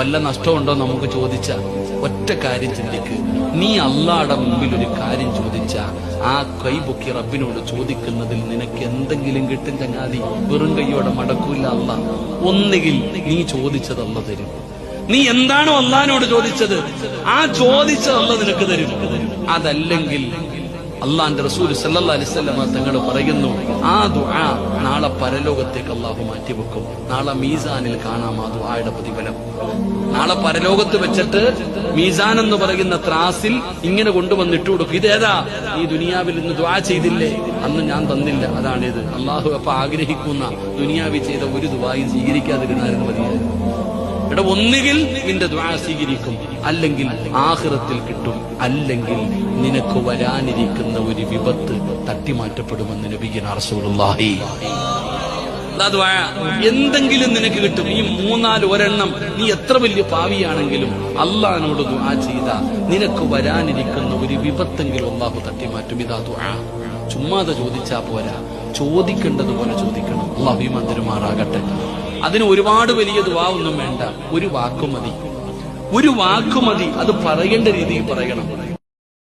വല്ല നഷ്ടമുണ്ടോ നമുക്ക് ചോദിച്ച? ഒറ്റ കാര്യം ചിന്തിക്ക്. നീ അള്ളാടെ മുമ്പിൽ ഒരു കാര്യം ചോദിച്ച ആ കൈ പൊക്കി റബ്ബിനോട് ചോദിക്കുന്നതിൽ നിനക്ക് എന്തെങ്കിലും കിട്ടും ചങ്ങാതി വെറും കൈയോടെ മടക്കൂല അല്ല. ഒന്നുകിൽ നീ ചോദിച്ചത് അല്ല തരും. നീ എന്താണോ അള്ളഹാനോട് ചോദിച്ചത്? ആ ചോദിച്ചത് അല്ല നിനക്ക് തരും. അതല്ലെങ്കിൽ അള്ളാന്റെ റസൂൽ സല്ലല്ലാഹു അലൈഹി വസല്ലമ തങ്ങൾ പറയുന്നു ആ ദുആ നാളെ പരലോകത്തേക്ക് അള്ളാഹു മാറ്റിവെക്കും. നാളെ മീസാനിൽ കാണാം ആ ദുആയുടെ പ്രതിഫലം. നാളെ പരലോകത്ത് വെച്ചിട്ട് മീസാൻ എന്ന് പറയുന്ന ത്രാസിൽ ഇങ്ങനെ കൊണ്ടുവന്ന് ഇട്ടുകൊടുക്കും ഇതേതാ? ഈ ദുനിയാവിൽ ഇന്ന് ദുആ ചെയ്തില്ലേ? അന്ന് ഞാൻ തന്നില്ല. അതാണിത്. അള്ളാഹു അപ്പൊ ആഗ്രഹിക്കുന്ന ദുനിയാവിൽ ചെയ്ത ഒരു ദുആയും സ്വീകരിക്കാതിരുന്നാലും മതിയായിരുന്നു. എടാ ഒന്നുകിൽ നിന്റെ ദ്വാ സ്വീകരിക്കും അല്ലെങ്കിൽ ആഹൃത്തിൽ കിട്ടും അല്ലെങ്കിൽ നിനക്ക് വരാനിരിക്കുന്ന ഒരു വിപത്ത് തട്ടിമാറ്റപ്പെടുമെന്ന് നബിഗിൻ റസൂലുള്ളാഹി. എന്തെങ്കിലും നിനക്ക് കിട്ടും. ഈ മൂന്നാൽ ഒരെണ്ണം നീ എത്ര വലിയ പാവിയാണെങ്കിലും അള്ളഹാനോട് ദുആ ചെയ്ത നിനക്ക് വരാനിരിക്കുന്ന ഒരു വിപത്തെങ്കിലും അള്ളാഹു തട്ടിമാറ്റും. ഇതാ ദുആ ചുമ്മാതെ ചോദിച്ചാ പോരാ. ചോദിക്കേണ്ടതുപോലെ ചോദിക്കണം. അള്ളാഹു ഈ മന്ദിരമാറാകട്ടെ അതിന് ഒരുപാട് വലിയ ദുവാ ഒന്നും വേണ്ട. ഒരു വാക്കുമതി. ഒരു വാക്കുമതി. അത് പറയേണ്ട രീതിയിൽ പറയണം.